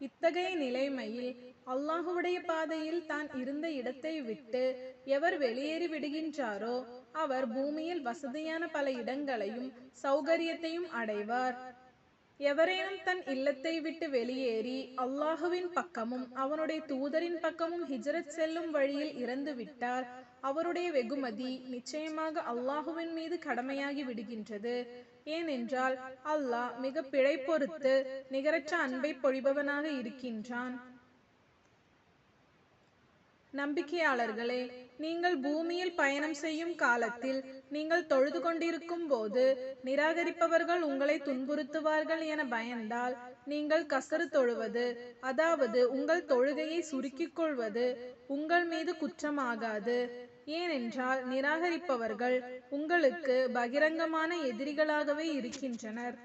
இத்தகைய நிலைமையில் அல்லாஹுடைய பாதையில் தான் இருந்த இடத்தை விட்டு எவர் வெளியேறி விடுகின்றாரோ அவர் பூமியில் வசதியான பல இடங்களையும் சௌகரியத்தையும் அடைவார். எவரேனும் தன் இல்லத்தை விட்டு வெளியேறி அல்லாஹுவின் பக்கமும் அவனுடைய தூதரின் பக்கமும் ஹிஜ்ரத் செல்லும் வழியில் இறந்து விட்டார். அவருடைய வெகுமதி நிச்சயமாக அல்லாஹுவின் மீது கடமையாகி விடுகின்றது. ஏனென்றால் அல்லாஹ் மிக பிழை பொறுத்து நிகரற்ற அன்பை பொழிபவனாக இருக்கின்றான். நம்பிக்கையாளர்களே நீங்கள் பூமியில் பயணம் செய்யும் காலத்தில் நீங்கள் தொழுது கொண்டிருக்கும் போது நிராகரிப்பவர்கள் உங்களை துன்புறுத்துவார்கள் என பயந்தால் நீங்கள் கசறு தொழுவது அதாவது உங்கள் தொழுகையை சுருக்கிக் கொள்வது உங்கள் மீது குற்றமாகாது. ஏனென்றால் நிராகரிப்பவர்கள் உங்களுக்கு பகிரங்கமான எதிரிகளாகவே இருக்கின்றனர்.